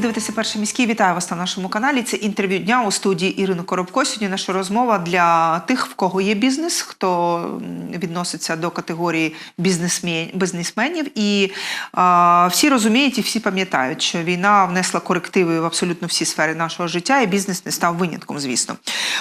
Ви дивитеся перший міський. Вітаю вас на нашому каналі. Це інтерв'ю дня у студії Ірини Коробко. Сьогодні наша розмова для тих, в кого є бізнес, хто відноситься до категорії бізнесменів. І а, всі розуміють і всі пам'ятають, що війна внесла корективи в абсолютно всі сфери нашого життя, і бізнес не став винятком, звісно.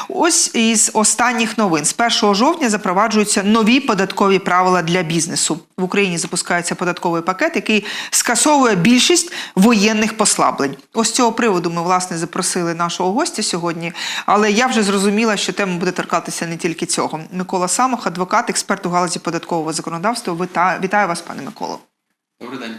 Ось із останніх новин. З 1 жовтня запроваджуються нові податкові правила для бізнесу. В Україні запускається податковий пакет, який скасовує більшість воєнних послаблень. Ось з цього приводу ми власне запросили нашого гостя сьогодні. Але я вже зрозуміла, що тема буде торкатися не тільки цього. Микола Самох, адвокат, експерт у галузі податкового законодавства. Вітаю вас, пане Миколо. Добрий день.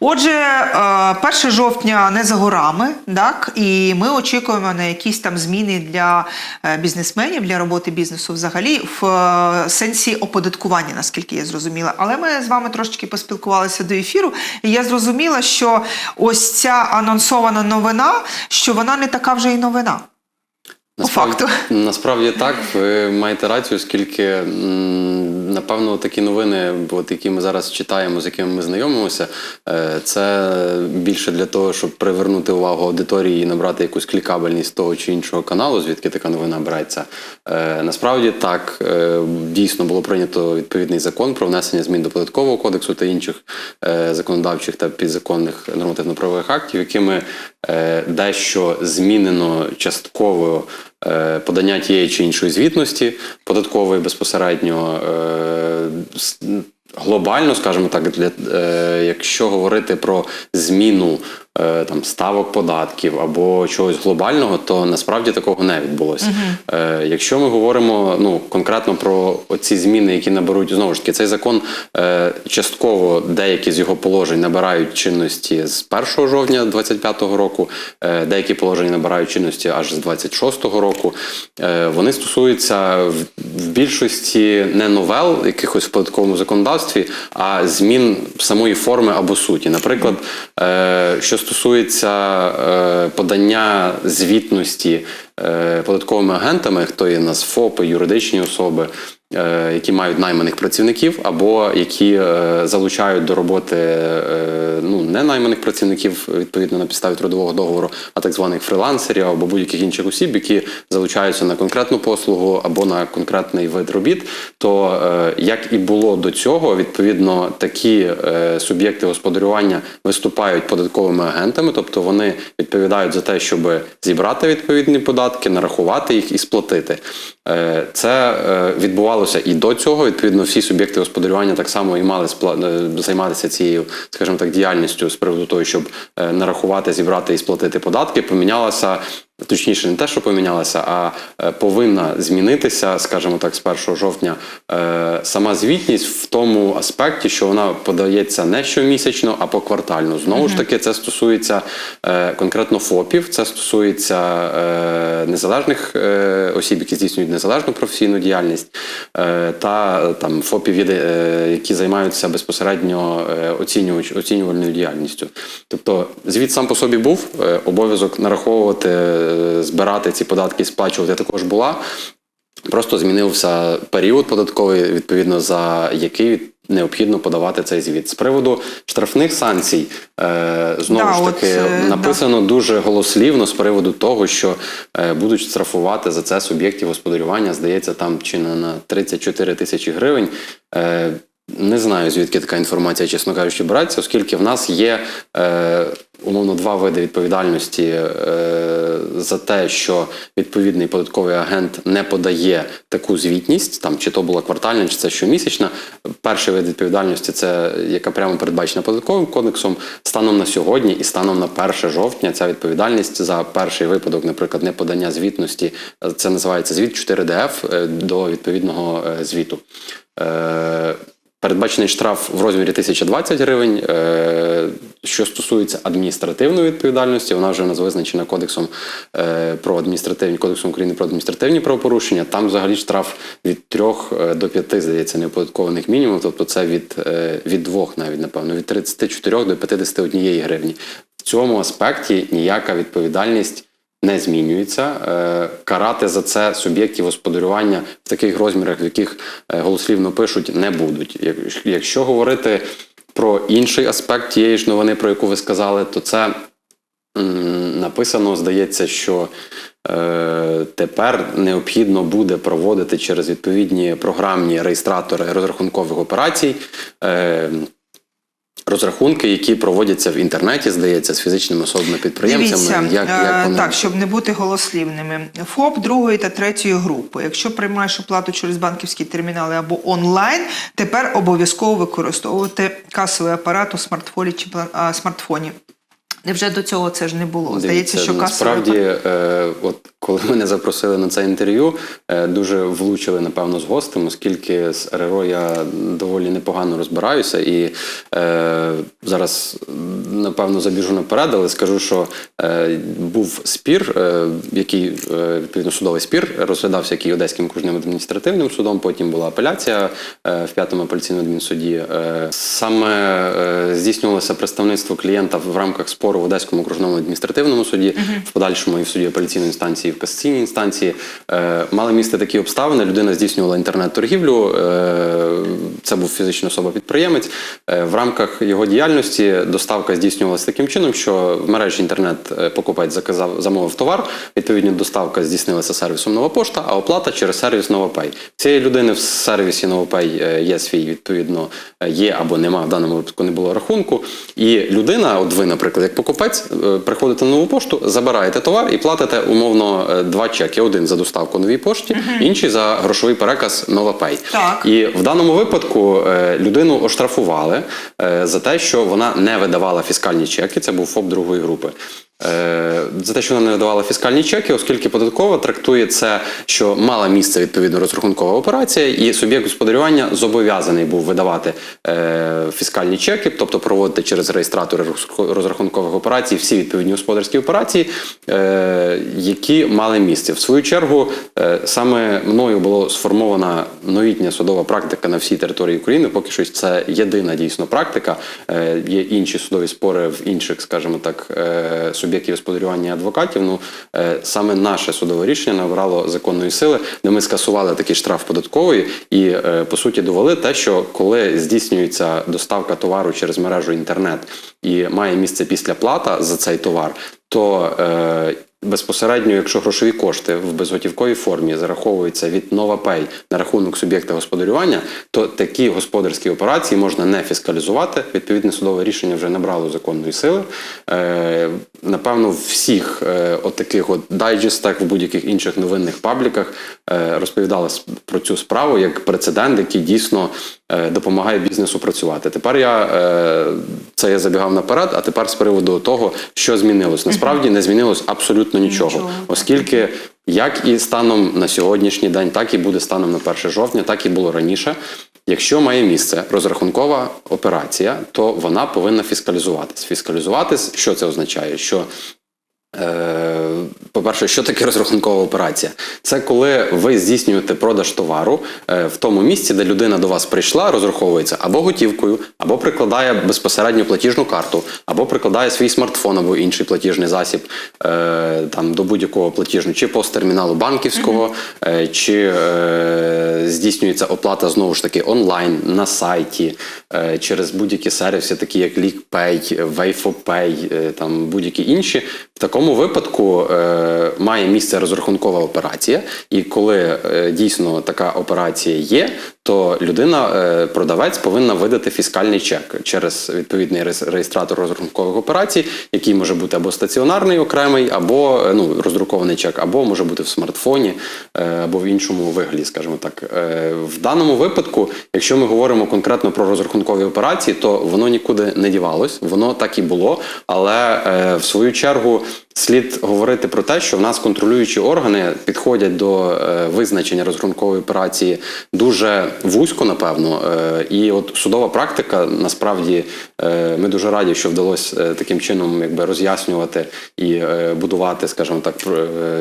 Отже, е, 1 жовтня не за горами, так і ми очікуємо на якісь там зміни для е, бізнесменів, для роботи бізнесу взагалі в е, сенсі оподаткування, наскільки я зрозуміла. Але ми з вами трошечки поспілкувалися до ефіру, і я зрозуміла, що ось ця анонсована новина, що вона не така вже й новина. По факту. Насправді так, ви маєте рацію, оскільки напевно такі новини, от, які ми зараз читаємо, з якими ми знайомимося, е, це більше для того, щоб привернути увагу аудиторії і набрати якусь клікабельність того чи іншого каналу, звідки така новина береться. Е, Насправді так, е, дійсно було прийнято відповідний закон про внесення змін до податкового кодексу та інших законодавчих та підзаконних нормативно-правових актів, якими дещо змінено частково подання тієї чи іншої звітності податкової безпосередньо. е, Глобально, скажімо так, для, е, якщо говорити про зміну е, там, ставок податків або чогось глобального, то насправді такого не відбулося. Е, якщо ми говоримо ну, конкретно про оці зміни, які наберуть знову ж таки, цей закон е, частково деякі з його положень набирають чинності з 1 жовтня 2025 року, е, деякі положення набирають чинності аж з 26-го року. Е, вони стосуються в, більшості не новел якихось в податковому законодавстві, а змін самої форми або суті. Наприклад, е, що стосується е, подання звітності е, податковими агентами, хто є нас ФОПи, юридичні особи, які мають найманих працівників, або які е, залучають до роботи е, ну, не найманих працівників відповідно на підставі трудового договору, а так званих фрилансерів або будь-яких інших осіб, які залучаються на конкретну послугу або на конкретний вид робіт. То е, як і було до цього, відповідно такі е, суб'єкти господарювання виступають податковими агентами, тобто вони відповідають за те, щоб зібрати відповідні податки, нарахувати їх і сплатити. Е, Це е, відбувалося і до цього. Відповідно, всі суб'єкти господарювання так само і мали е, займатися цією, скажімо так, діяльністю з приводу того, щоб е, нарахувати, зібрати і сплатити податки. Помінялася. Точніше, не те, що помінялася, а е, повинна змінитися, скажімо так, з 1 жовтня е, сама звітність в тому аспекті, що вона подається не щомісячно, а поквартально. Знову ж таки, це стосується е, конкретно ФОПів, це стосується незалежних осіб, які здійснюють незалежну професійну діяльність, та там ФОПів, які займаються безпосередньо оцінювальною діяльністю. Тобто, звіт сам по собі був, обов'язок нараховувати, збирати ці податки і сплачувати також була. Просто змінився період податковий, відповідно за який необхідно подавати цей звіт. З приводу штрафних санкцій, е, знову Да, ж таки, е, написано дуже голослівно з приводу того, що е, будуть штрафувати за це суб'єктів господарювання, здається, там чи не на 34 тисячі гривень. Е, не знаю, звідки така інформація, чесно кажучи, береться, оскільки в нас є е, умовно два види відповідальності е, за те, що відповідний податковий агент не подає таку звітність, там чи то була квартальна, чи це щомісячна. Перший вид відповідальності це яка прямо передбачена податковим кодексом. Станом на сьогодні і станом на 1 жовтня ця відповідальність за перший випадок, наприклад, неподання звітності, це називається звіт 4ДФ е, до відповідного е, звіту. Е, Передбачений штраф в розмірі 1020 гривень. Е, Що стосується адміністративної відповідальності, вона вже у нас визначена кодексом е, про адміністративні кодексом України про адміністративні правопорушення. Там взагалі штраф від 3 до 5, здається, неоподаткованих мінімумів. Тобто це від, е, від 2 навіть, напевно, від 34 до 51 гривні. В цьому аспекті ніяка відповідальність не змінюється. Е, Карати за це суб'єктів господарювання в таких розмірах, в яких е, голослівно пишуть, не будуть. Якщо говорити про інший аспект тієї ж новини, про яку ви сказали, то це написано, здається, що е, тепер необхідно буде проводити через відповідні програмні реєстратори розрахункових операцій. Е, Розрахунки, які проводяться в інтернеті, здається, з фізичними особами підприємцями. Дивіться, як, е, як вони так, щоб не бути голослівними. ФОП другої та третьої групи. Якщо приймаєш оплату через банківські термінали або онлайн, тепер обов'язково використовувати касовий апарат у смартфоні чи а, смартфоні. Невже до цього це ж не було? Здається, що касовий насправді, апарат... е, от коли мене запросили на це інтерв'ю, е, дуже влучили напевно з гостем, оскільки з РРО я доволі непогано розбираюся і е, зараз напевно забіжу наперед, але скажу, що е, був спір, е, який е, відповідно судовий спір розглядався який Одеським окружним адміністративним судом. Потім була апеляція е, в п'ятому апеляційному адмінсуді. Е, саме е, здійснювалося представництво клієнта в рамках спору в Одеському окружному адміністративному суді, в подальшому і в суді апеляційної інстанції, в касаційній інстанції. Е, мали місце такі обставини. Людина здійснювала інтернет-торгівлю. Е, це був фізична особа-підприємець. Е, в рамках його діяльності доставка здійснювалася таким чином, що в мережі інтернет е, покупець заказав замовив товар. Відповідно, доставка здійснилася сервісом Нова пошта, а оплата через сервіс Новопей. Цієї людини в сервісі Новопей є свій відповідно є або нема в даному випадку не було рахунку. І людина, от ви, наприклад, як покупець, приходите на нову пошту, забираєте товар і платите умовно е, два чеки: один за доставку новій пошті, інший за грошовий переказ Новопей. Так. І в даному випадку е, людину оштрафували е, за те, що вона не видавала фіскальні чеки. Це був ФОП другої групи. За те, що вона не видавала фіскальні чеки, оскільки податкова трактує це, що мала місце відповідно розрахункова операція, і суб'єкт господарювання зобов'язаний був видавати е, фіскальні чеки, тобто проводити через реєстратори розрахункових операцій всі відповідні господарські операції, е, які мали місце. В свою чергу е, саме мною було сформована новітня судова практика на всій території України. Поки що це єдина дійсно практика. Е, Є інші судові спори в інших, скажімо так, е, суб'єктів господарювання і адвокатів. Ну е, саме наше судове рішення набрало законної сили, де ми скасували такий штраф податковий і е, по суті довели те, що коли здійснюється доставка товару через мережу інтернет і має місце після плата за цей товар, то е, безпосередньо, якщо грошові кошти в безготівковій формі зараховуються від NovaPay на рахунок суб'єкта господарювання, то такі господарські операції можна не фіскалізувати. Відповідне судове рішення вже набрало законної сили. Е, напевно, всіх е, от таких от дайджестах, в будь-яких інших новинних пабліках е, розповідали про цю справу як прецедент, який дійсно допомагає бізнесу працювати. Тепер я е, це я забігав наперед, а тепер з приводу того, що змінилось. Насправді не змінилось абсолютно нічого, оскільки як і станом на сьогоднішній день, так і буде станом на 1 жовтня, так і було раніше. Якщо має місце розрахункова операція, то вона повинна фіскалізуватись. Фіскалізуватись, що це означає? Що Е, По-перше, що таке розрахункова операція? Це коли ви здійснюєте продаж товару е, в тому місці, де людина до вас прийшла, розраховується або готівкою, або прикладає безпосередньо платіжну карту, або прикладає свій смартфон або інший платіжний засіб е, там, до будь-якого платіжного, чи посттерміналу банківського, е, чи е, здійснюється оплата знову ж таки онлайн на сайті е, через будь-які сервіси, такі як LeakPay, WayFoPay, е, там будь-які інші. В такому випадку е, має місце розрахункова операція, і коли е, дійсно така операція є, то людина, е, продавець, повинна видати фіскальний чек через відповідний реєс- реєстратор розрахункових операцій, який може бути або стаціонарний окремий, або е, ну, роздрукований чек, або може бути в смартфоні, е, або в іншому вигляді, скажімо так. В даному випадку, якщо ми говоримо конкретно про розрахункові операції, то воно нікуди не дівалось, воно так і було. Але в свою чергу слід говорити про те, що в нас контролюючі органи підходять до визначення розрахункової операції дуже вузько, напевно. Е, і от судова практика насправді е, ми дуже раді, що вдалося е, таким чином якби роз'яснювати і будувати, скажімо так,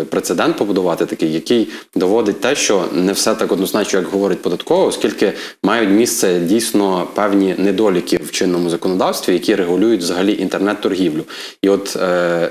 прецедент побудувати такий, який доводить те, що не все так однозначно, як говорить податкова, оскільки мають місце дійсно певні недоліки в чинному законодавстві, які регулюють взагалі інтернет-торгівлю. І от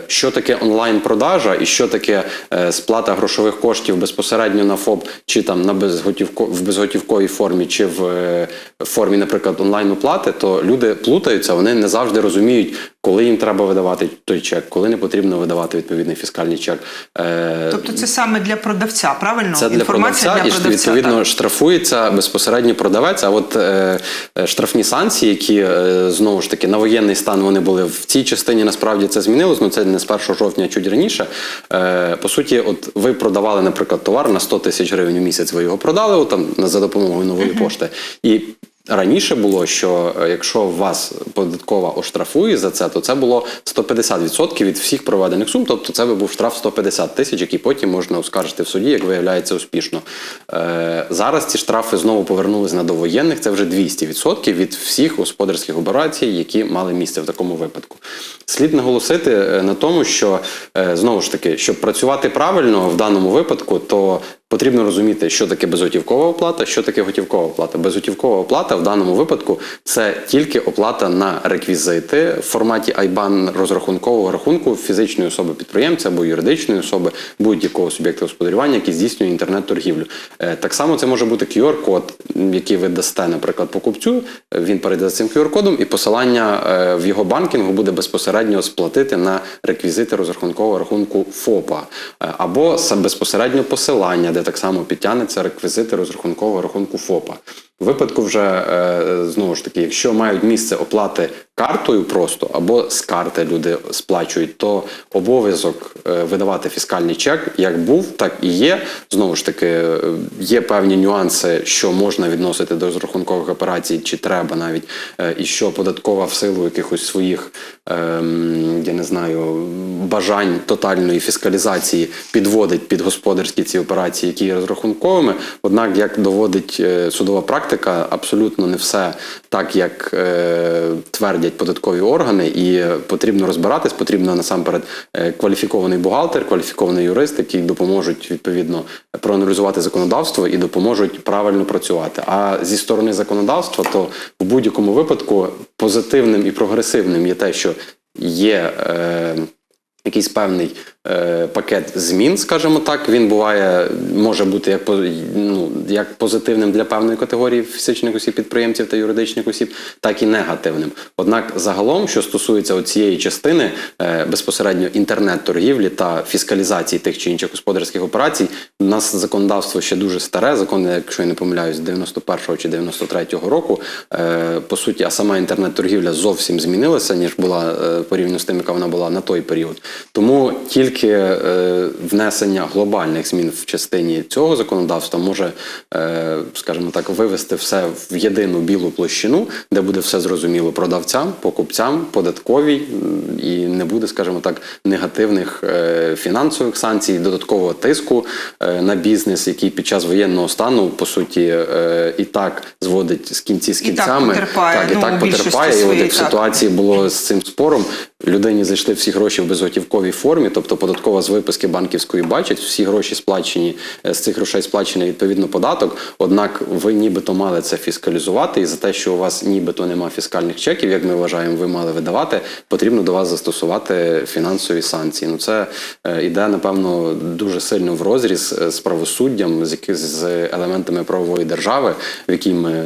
що таке онлайн-продажа і що таке сплата грошових коштів безпосередньо на ФОП чи там на безготівко в безготівковій формі чи в е, формі, наприклад, онлайн-оплати, то люди плутаються, вони не завжди розуміють, коли їм треба видавати той чек, коли не потрібно видавати відповідний фіскальний чек. Е, Тобто це саме для продавця, правильно? це для Інформація продавця, для і продавця. відповідно так. штрафується безпосередньо продавець. А от е, е, штрафні санкції, які е, знову ж таки на воєнний стан вони були в цій частині, насправді це змінилось. Ну це не з 1 жовтня, а чуть раніше. Е, по суті, от ви продавали, наприклад, товар на 100 тисяч гривень у місяць. Ви його продали от, там за допомогою нової пошти. І Раніше було, що е, якщо вас податкова оштрафує за це, то це було 150% від всіх проведених сум. Тобто це би був штраф 150 тисяч, який потім можна оскаржити в суді, як виявляється успішно. Е, зараз ці штрафи знову повернулись на довоєнних. Це вже 200% від всіх господарських операцій, які мали місце в такому випадку. Слід наголосити е, на тому, що е, знову ж таки, щоб працювати правильно в даному випадку, то Потрібно розуміти, що таке безготівкова оплата, що таке готівкова оплата. Безготівкова оплата в даному випадку це тільки оплата на реквізити в форматі IBAN розрахункового рахунку фізичної особи підприємця або юридичної особи будь-якого суб'єкта господарювання, який здійснює інтернет-торгівлю. Е, Так само це може бути QR-код, який ви дасте, наприклад, покупцю. Е, Він перейде за цим QR-кодом, і посилання е, в його банкінгу буде безпосередньо сплатити на реквізити розрахункового рахунку ФОПа або безпосередньо посилання, де так само підтягнуться реквізити розрахункового рахунку ФОПа. В випадку вже е, знову ж таки, якщо мають місце оплати картою просто або з карти люди сплачують, то обов'язок е, видавати фіскальний чек як був, так і є. Знову ж таки, е, є певні нюанси, що можна відносити до розрахункових операцій, чи треба навіть, е, і що податкова в силу якихось своїх, ем, я не знаю, бажань тотальної фіскалізації підводить під господарські ці операції, які є розрахунковими. Однак, як доводить судова практика, абсолютно не все так, як е, твердять податкові органи, і потрібно розбиратись, потрібно насамперед е, кваліфікований бухгалтер, кваліфікований юрист, які допоможуть відповідно проаналізувати законодавство і допоможуть правильно працювати. А зі сторони законодавства, то в будь-якому випадку позитивним і прогресивним є те, що є. Е, якийсь певний пакет змін, скажімо так. Він буває, може бути як, ну, як позитивним для певної категорії фізичних осіб, підприємців та юридичних осіб, так і негативним. Однак, загалом, що стосується цієї частини е, безпосередньо інтернет-торгівлі та фіскалізації тих чи інших господарських операцій, у нас законодавство ще дуже старе. Закон, якщо я не помиляюсь, 91-го чи 93-го року. Е, по суті, а сама інтернет-торгівля зовсім змінилася, ніж була е, порівняно з тим, яка вона була на той період. Тому тільки е, внесення глобальних змін в частині цього законодавства може, е, скажімо так, вивести все в єдину білу площину, де буде все зрозуміло продавцям, покупцям, податковій, і не буде, скажімо так, негативних е, фінансових санкцій, додаткового тиску на бізнес, який під час воєнного стану по суті і так зводить з кінці з І так кінцями. потерпає, так, і ну, так потерпає. І от як в ситуації було з цим спором. Людині зайшли всі гроші в безготівковій формі, тобто податкова з виписки банківської бачить, всі гроші сплачені е, з цих грошей сплачений відповідно податок. Однак ви нібито мали це фіскалізувати, і за те, що у вас нібито нема фіскальних чеків, як ми вважаємо, ви мали видавати, потрібно до вас застосувати фінансові санкції. Ну це е, іде напевно дуже сильно в розріз е, з правосуддям, з з елементами правової держави, в якій ми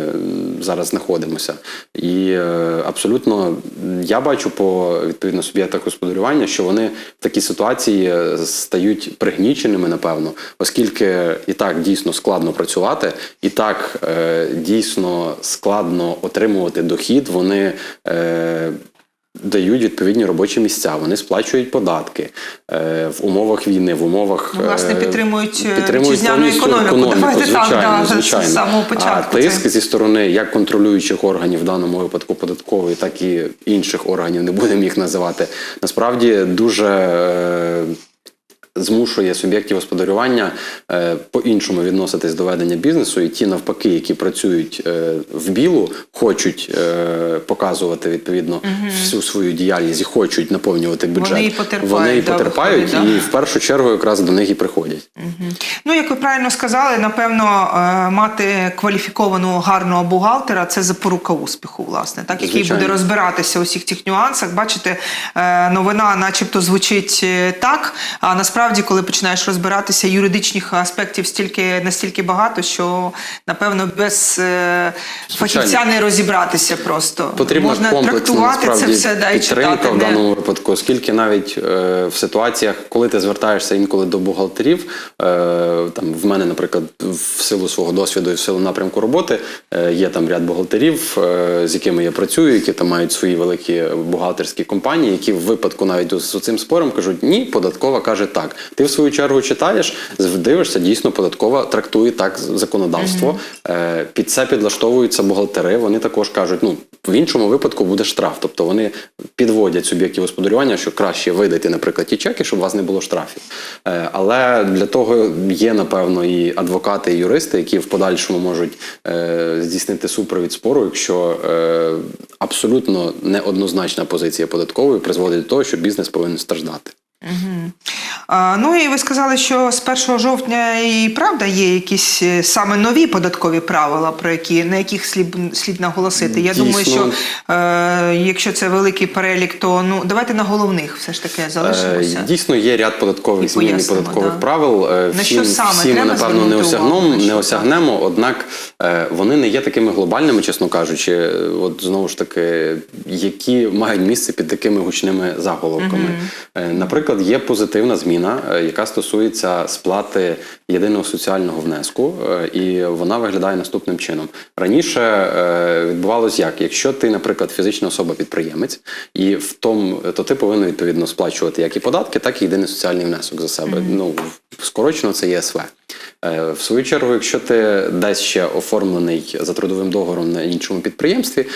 зараз знаходимося. І е, абсолютно я бачу по відповідно суб'єктах господарювання, що вони в такій ситуації е, стають пригніченими, напевно, оскільки і так дійсно складно працювати, і так е, дійсно складно отримувати дохід. Вони е, дають відповідні робочі місця, вони сплачують податки е, в умовах війни, в умовах Ну, власне, підтримують, підтримують, е, вітчизняну повністю економіку. Давайте так, звичайно, з самого початку А тиск це. зі сторони як контролюючих органів, в даному випадку податкової, так і інших органів, не будемо їх називати, насправді дуже. е, Змушує суб'єктів господарювання е, по-іншому відноситись до ведення бізнесу, і ті навпаки, які працюють е, в білу, хочуть е, показувати відповідно всю свою діяльність і хочуть наповнювати бюджет. Вони і потерпають, Вони і да, потерпають, виходить, да. і в першу чергу якраз до них і приходять. Ну, як ви правильно сказали, напевно, мати кваліфікованого гарного бухгалтера це запорука успіху, власне, так який Звичайно. буде розбиратися у всіх цих нюансах. Бачите, новина, начебто, звучить так, а насправді. Насправді, коли починаєш розбиратися, юридичних аспектів стільки настільки багато, що напевно без е, фахівця не розібратися просто. Потрібна Можна трактувати це все да, і читати. в даному випадку, оскільки навіть е, в ситуаціях, коли ти звертаєшся інколи до бухгалтерів, е, там в мене, наприклад, в силу свого досвіду і в силу напрямку роботи е, є там ряд бухгалтерів, е, з якими я працюю, які там мають свої великі бухгалтерські компанії, які в випадку навіть з цим спором кажуть, ні, податкова каже так. Ти в свою чергу читаєш, дивишся, дійсно податкова трактує так законодавство. Е, Під це підлаштовуються бухгалтери. Вони також кажуть, ну в іншому випадку буде штраф. Тобто вони підводять суб'єктів господарювання, що краще видати, наприклад, ті чеки, щоб у вас не було штрафів. Е, Але для того є напевно і адвокати, і юристи, які в подальшому можуть е, здійснити супровід спору, якщо е, абсолютно неоднозначна позиція податкової призводить до того, що бізнес повинен страждати. А, ну і ви сказали, що з 1 жовтня і правда є якісь е, саме нові податкові правила, про які на яких слід, слід наголосити. Я Дійсно. думаю, що е, якщо це великий перелік, то ну давайте на головних все ж таки залишимося. Е, Дійсно, є ряд податкових змін і податкових да. правил. Е, На Всі, що саме всі ми, напевно, не осягнемо, не осягнемо, однак е, вони не є такими глобальними, чесно кажучи. От знову ж таки, які мають місце під такими гучними заголовками. Е, Наприклад, є позитивна зміна, е, яка стосується сплати єдиного соціального внеску, е, і вона виглядає наступним чином. Раніше е, відбувалось як? Якщо ти, наприклад, фізична особа-підприємець, і в тому, то ти повинен відповідно сплачувати як і податки, так і єдиний соціальний внесок за себе. Ну скорочено це ЄСВ. В свою чергу, якщо ти десь ще оформлений за трудовим договором на іншому підприємстві,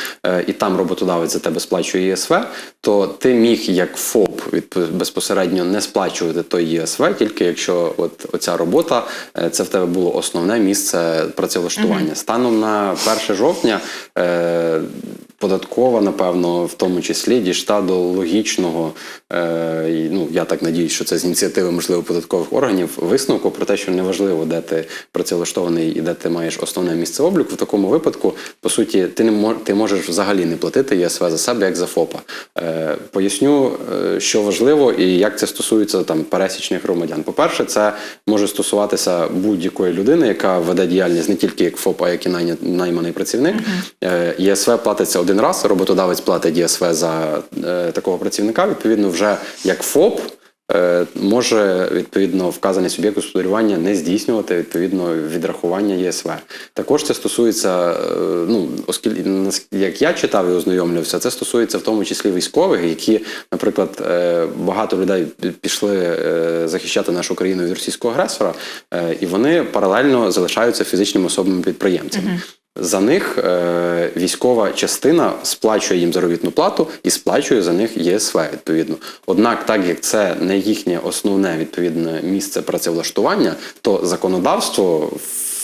і там роботодавець за тебе сплачує ЄСВ, то ти міг як ФОП відп- безпосередньо не сплачувати той ЄСВ, тільки якщо от оця робота е, це в тебе було основне місце працевлаштування. Станом на 1 жовтня. е, Податкова, напевно, в тому числі дійшла до логічного, е, і, ну я так надіюсь, що це з ініціативи можливо податкових органів висновку про те, що неважливо, де ти працевлаштований і де ти маєш основне місце обліку. В такому випадку, по суті, ти не мож, ти можеш взагалі не платити ЄСВ за себе як за ФОПа. Е, поясню, е, що важливо і як це стосується там пересічних громадян. По-перше, це може стосуватися будь-якої людини, яка веде діяльність не тільки як ФОП, а як і найня- найманий працівник. Е, єСВ платиться один раз, роботодавець платить ЄСВ за е, такого працівника. Відповідно, вже як ФОП. е, Може відповідно вказаний суб'єкт господарювання не здійснювати відповідно відрахування ЄСВ. Також це стосується, е, ну оскільки як я читав і ознайомлювався, це стосується в тому числі військових, які, наприклад, багато людей пішли захищати нашу країну від російського агресора, і вони паралельно залишаються фізичними особами підприємцями. За них е, військова частина сплачує їм заробітну плату і сплачує за них ЄСВ відповідно. Однак, так як це не їхнє основне відповідне місце працевлаштування, то законодавство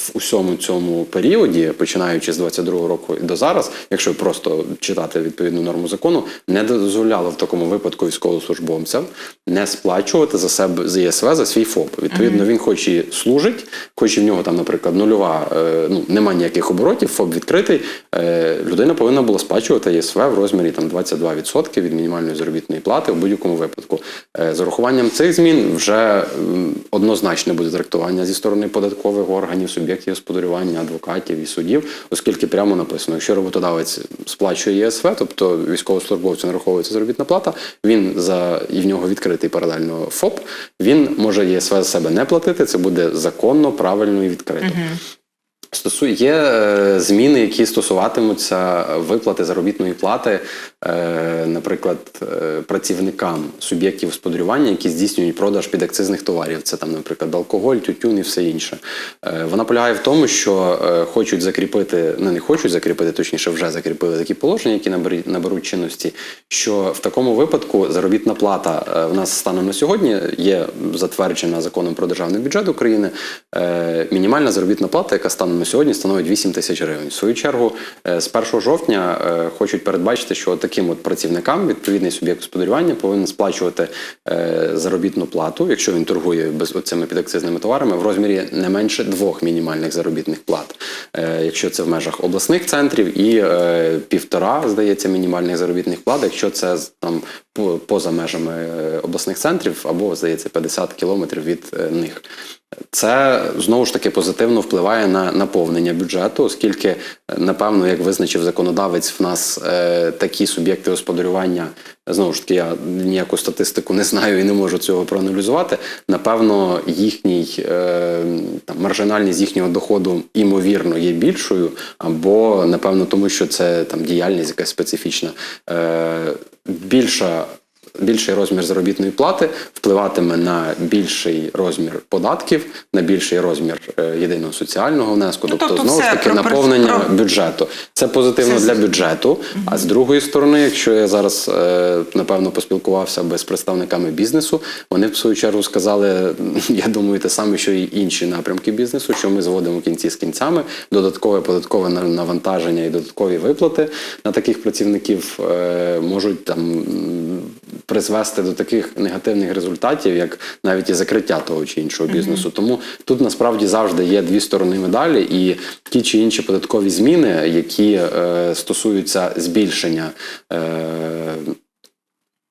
в усьому цьому періоді, починаючи з 22-го року і до зараз, якщо просто читати відповідну норму закону, не дозволяло в такому випадку військовослужбовцям не сплачувати за себе з ЄСВ за свій ФОП. Відповідно, він хоч і служить, хоч і в нього там, наприклад, нульова, е, ну немає ніяких оборотів, ФОП відкритий. е, Людина повинна була сплачувати ЄСВ в розмірі там 22% від мінімальної заробітної плати в будь-якому випадку. Е, З урахуванням цих змін вже м, однозначне буде трактування зі сторони податкових органів, суб'єктів господарювання, адвокатів і судів, оскільки прямо написано, якщо роботодавець сплачує ЄСВ, тобто військовослужбовцю нараховується заробітна плата, він за і в нього відкритий паралельно ФОП, він може ЄСВ за себе не платити. Це буде законно, правильно і відкрито. Стосує є е, зміни, які стосуватимуться виплати заробітної плати, е, наприклад, е, працівникам суб'єктів господарювання, які здійснюють продаж підакцизних товарів. Це там, наприклад, алкоголь, тютюн і все інше. Вона полягає в тому, що хочуть закріпити, ну не хочуть закріпити, точніше, вже закріпили такі положення, які наберуть, чинності. Що в такому випадку заробітна плата в нас станом на сьогодні є затверджена законом про державний бюджет України. Мінімальна заробітна плата, яка станом на сьогодні становить 8 тисяч гривень. В свою чергу, е, з 1 жовтня е, хочуть передбачити, що таким от працівникам відповідний суб'єкт господарювання повинен сплачувати е, заробітну плату, якщо він торгує без оцими підакцизними товарами, в розмірі не менше двох мінімальних заробітних плат, якщо це в межах обласних центрів, і півтора, здається, мінімальних заробітних плат, якщо це там по- поза межами обласних центрів, або здається 50 кілометрів від них. Це знову ж таки позитивно впливає на наповнення бюджету, оскільки, е, напевно, як визначив законодавець, в нас е, такі суб'єкти господарювання. Знову ж таки, я ніяку статистику не знаю і не можу цього проаналізувати. Напевно, їхній е, там маржинальність їхнього доходу імовірно є більшою, або напевно, тому що це там діяльність якась специфічна. Е, більша більший розмір заробітної плати впливатиме на більший розмір податків, на більший розмір е, єдиного соціального внеску, Ну, тобто, тобто знову ж таки про- наповнення про- бюджету. Це позитивно Це- для бюджету. А з другої сторони, якщо я зараз е, напевно поспілкувався би з представниками бізнесу, вони в свою чергу сказали, я думаю, те саме, що і інші напрямки бізнесу, що ми зводимо кінці з кінцями, додаткове податкове на- навантаження і додаткові виплати на таких працівників е, можуть там призвести до таких негативних результатів, як навіть і закриття того чи іншого бізнесу. Тому тут насправді завжди є дві сторони медалі, і ті чи інші податкові зміни, які е, стосуються збільшення. Е,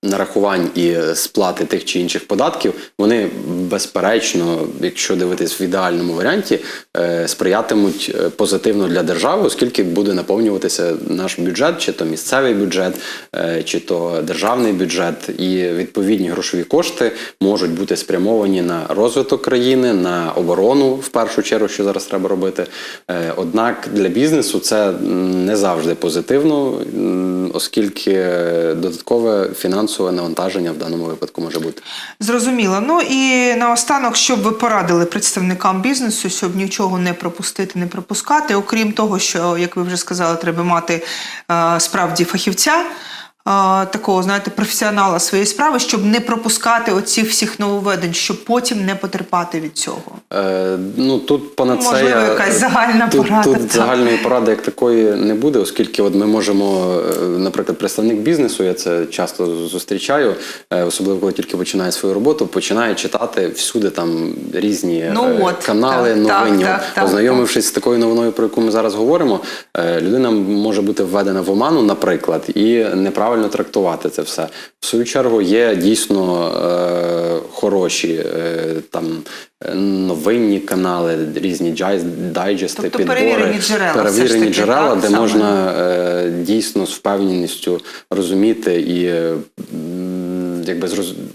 Нарахувань і сплати тих чи інших податків, вони безперечно, якщо дивитись в ідеальному варіанті, е, сприятимуть е, позитивно для держави, оскільки буде наповнюватися наш бюджет, чи то місцевий бюджет, е, чи то державний бюджет, і відповідні грошові кошти можуть бути спрямовані на розвиток країни, на оборону в першу чергу, що зараз треба робити. Е, Однак для бізнесу це не завжди позитивно, оскільки е, додаткове фінансове навантаження в даному випадку може бути. Зрозуміло. Ну і наостанок, щоб ви порадили представникам бізнесу, щоб нічого не пропустити, не пропускати, окрім того, що, як ви вже сказали, треба мати е, справді фахівця. Такого, знаєте, професіонала своєї справи, щоб не пропускати оцих всіх нововведень, щоб потім не потерпати від цього. Е, ну тут панацея, Можливо, якась загальна тут, порада, Тут так. загальної поради як такої не буде, оскільки от ми можемо, е, наприклад, представник бізнесу, я це часто зустрічаю, е, особливо коли тільки починає свою роботу, починає читати всюди там різні Ну е, от, канали, так, так, так, так, Ознайомившись з такою новиною, про яку ми зараз говоримо, людина може бути введена в оману, наприклад, і неправильно трактувати це все. В свою чергу є дійсно е, хороші е, там е, новинні канали, різні джай- дайджести, Тобто підбори, перевірені джерела все ж перевірені таки, джерела, так, де саме. можна е, дійсно з впевненістю розуміти і якби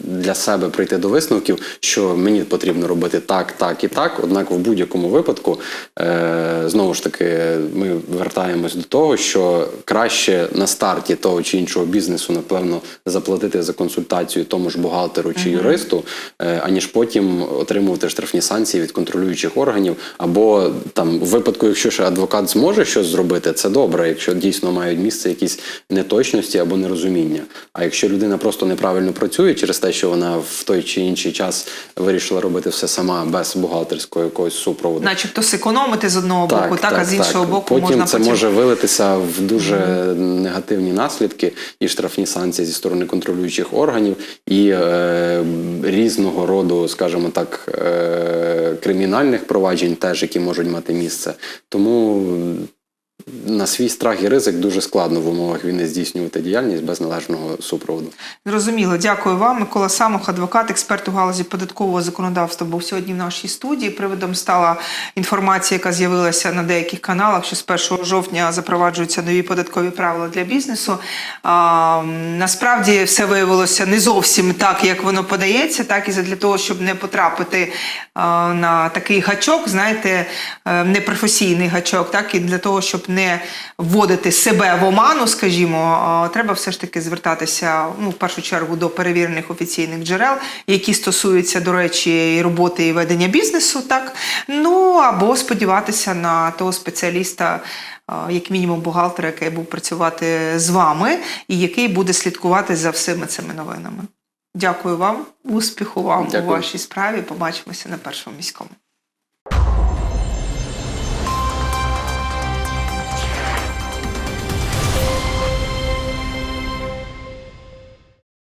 для себе прийти до висновків, що мені потрібно робити так, так і так. Однак в будь-якому випадку е, знову ж таки ми вертаємось до того, що краще на старті того чи іншого бізнесу, напевно, заплатити за консультацію тому ж бухгалтеру чи юристу, е, аніж потім отримувати штрафні санкції від контролюючих органів. Або там, в випадку, якщо ще адвокат зможе щось зробити, це добре, якщо дійсно мають місце якісь неточності або нерозуміння. А якщо людина просто неправильно працює через те, що вона в той чи інший час вирішила робити все сама без бухгалтерського якогось супроводу. Начебто зекономити з одного боку, так, а з іншого боку потім можна це потім може вилитися в дуже негативні наслідки і штрафні санкції зі сторони контролюючих органів, і е, різного роду, скажімо так, е, кримінальних проваджень, теж які можуть мати місце. Тому на свій страх і ризик дуже складно в умовах війни здійснювати діяльність без належного супроводу. Зрозуміло, дякую вам. Микола Самох, адвокат, експерт у галузі податкового законодавства, був сьогодні в нашій студії. Приводом стала інформація, яка з'явилася на деяких каналах, що з 1 жовтня запроваджуються нові податкові правила для бізнесу. А, насправді все виявилося не зовсім так, як воно подається, так і для того, щоб не потрапити а, на такий гачок, знаєте, е, непрофесійний гачок, так і для того, щоб не вводити себе в оману, скажімо, треба все ж таки звертатися ну, в першу чергу до перевірених офіційних джерел, які стосуються, до речі, і роботи і ведення бізнесу, так ну або сподіватися на того спеціаліста. Як мінімум бухгалтера, який буде працювати з вами, і який буде слідкувати за всіми цими новинами. Дякую вам, успіху вам Дякую. у вашій справі. Побачимося на першому міському.